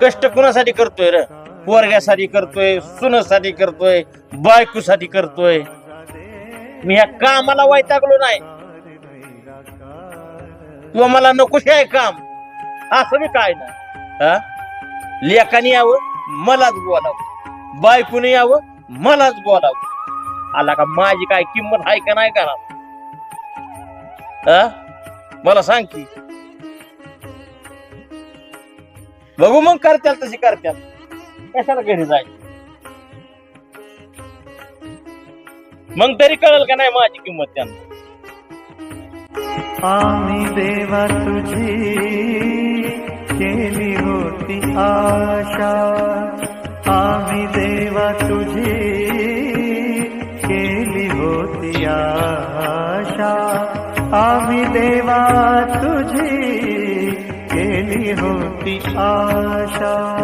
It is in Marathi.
कष्ट कुणासाठी करतोय र? पोरग्यासाठी करतोय सुनासाठी करतोय बायकोसाठी करतोय. मी ह्या कामाला वैतागलो नाही. किंवा मला नकोशी आहे काम. असं मी काय ना लेखाने यावं मलाच बोलावं. बायकोने यावं मलाच बोलावं. आला का माझी काय किंमत आहे का नाही करा मला सांग की. बघू मग करत्याल तशी करत्याल. कशाला घरी जाय? मग तरी कळल का नाही माझी किंमत त्यांना? आम्ही देवा तुझी केली होती आशा. आम्ही देवा तुझी केली होती आशा. आम्ही देवा तुझी होती आशा।